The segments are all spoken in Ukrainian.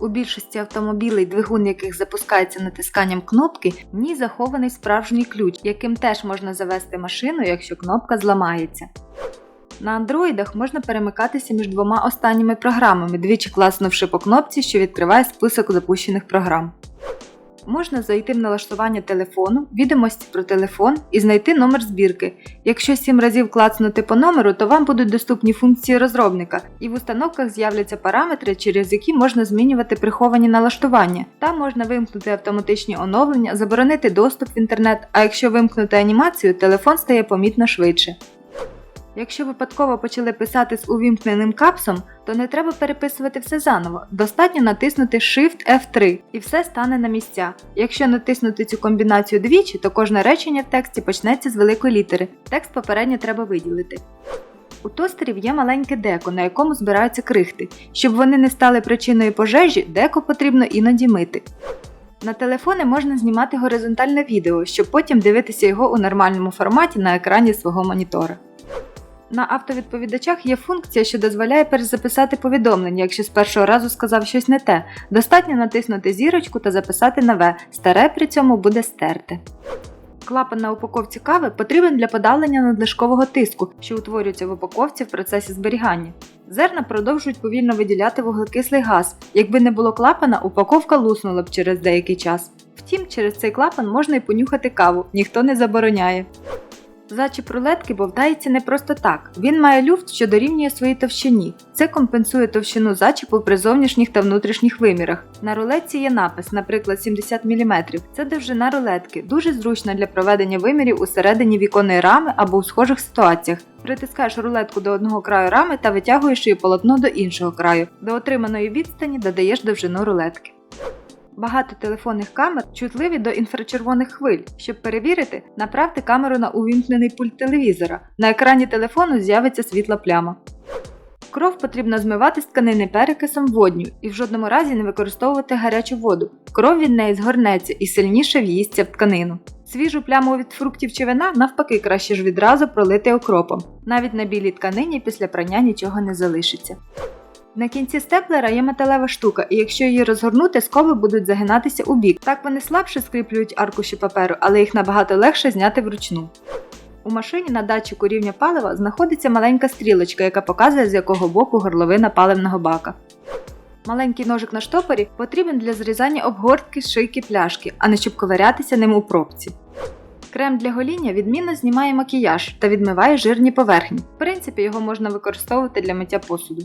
У більшості автомобілей, двигун яких запускається натисканням кнопки, в ній захований справжній ключ, яким теж можна завести машину, якщо кнопка зламається. На андроїдах можна перемикатися між двома останніми програмами, двічі класнувши по кнопці, що відкриває список запущених програм. Можна зайти в налаштування телефону, відомості про телефон і знайти номер збірки. Якщо 7 разів клацнути по номеру, то вам будуть доступні функції розробника, і в установках з'являться параметри, через які можна змінювати приховані налаштування. Там можна вимкнути автоматичні оновлення, заборонити доступ в інтернет, а якщо вимкнути анімацію, телефон стає помітно швидше. Якщо випадково почали писати з увімкненим капсом, то не треба переписувати все заново. Достатньо натиснути Shift F3 і все стане на місця. Якщо натиснути цю комбінацію двічі, то кожне речення в тексті почнеться з великої літери. Текст попередньо треба виділити. У тостерів є маленьке деко, на якому збираються крихти. Щоб вони не стали причиною пожежі, деко потрібно іноді мити. На телефони можна знімати горизонтальне відео, щоб потім дивитися його у нормальному форматі на екрані свого монітора. На автовідповідачах є функція, що дозволяє перезаписати повідомлення, якщо з першого разу сказав щось не те. Достатньо натиснути зірочку та записати нове, старе при цьому буде стерте. Клапан на упаковці кави потрібен для подавлення надлишкового тиску, що утворюється в упаковці в процесі зберігання. Зерна продовжують повільно виділяти вуглекислий газ. Якби не було клапана, упаковка луснула б через деякий час. Втім, через цей клапан можна і понюхати каву, ніхто не забороняє. Зачіп рулетки бовтається не просто так. Він має люфт, що дорівнює своїй товщині. Це компенсує товщину зачіпу при зовнішніх та внутрішніх вимірах. На рулетці є напис, наприклад, 70 мм. Це довжина рулетки, дуже зручна для проведення вимірів усередині віконної рами або у схожих ситуаціях. Притискаєш рулетку до одного краю рами та витягуєш її полотно до іншого краю. До отриманої відстані додаєш довжину рулетки. Багато телефонних камер чутливі до інфрачервоних хвиль. Щоб перевірити, направте камеру на увімкнений пульт телевізора. На екрані телефону з'явиться світла пляма. Кров потрібно змивати з тканини перекисом водню і в жодному разі не використовувати гарячу воду. Кров від неї згорнеться і сильніше в'їсться в тканину. Свіжу пляму від фруктів чи вина навпаки краще ж відразу пролити окропом. Навіть на білій тканині після прання нічого не залишиться. На кінці степлера є металева штука, і якщо її розгорнути, скоби будуть загинатися у бік. Так вони слабше скріплюють аркуші паперу, але їх набагато легше зняти вручну. У машині на датчику рівня палива знаходиться маленька стрілочка, яка показує, з якого боку горловина паливного бака. Маленький ножик на штопорі потрібен для зрізання обгортки шийки пляшки, а не щоб ковирятися ним у пробці. Крем для гоління відмінно знімає макіяж та відмиває жирні поверхні. В принципі, його можна використовувати для миття посуду.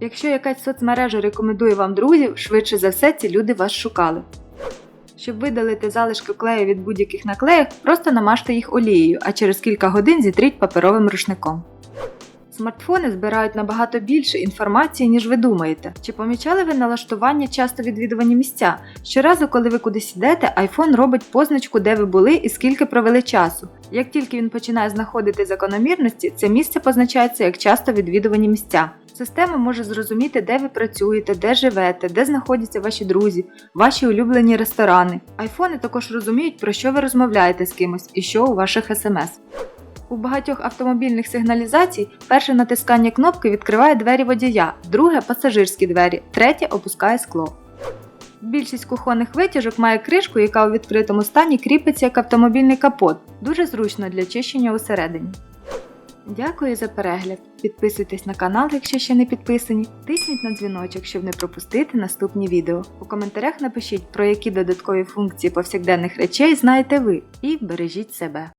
Якщо якась соцмережа рекомендує вам друзів, швидше за все ці люди вас шукали. Щоб видалити залишки клею від будь-яких наклеїк, просто намажте їх олією, а через кілька годин зітріть паперовим рушником. Смартфони збирають набагато більше інформації, ніж ви думаєте. Чи помічали ви налаштування часто відвідувані місця? Щоразу, коли ви кудись йдете, iPhone робить позначку, де ви були і скільки провели часу. Як тільки він починає знаходити закономірності, це місце позначається як часто відвідувані місця. Система може зрозуміти, де ви працюєте, де живете, де знаходяться ваші друзі, ваші улюблені ресторани. Айфони також розуміють, про що ви розмовляєте з кимось і що у ваших смс. У багатьох автомобільних сигналізацій перше натискання кнопки відкриває двері водія, друге пасажирські двері, третє опускає скло. Більшість кухонних витяжок має кришку, яка у відкритому стані кріпиться як автомобільний капот, дуже зручно для чищення усередині. Дякую за перегляд. Підписуйтесь на канал, якщо ще не підписані. Тисніть на дзвіночок, щоб не пропустити наступні відео. У коментарях напишіть, про які додаткові функції повсякденних речей знаєте ви, і бережіть себе.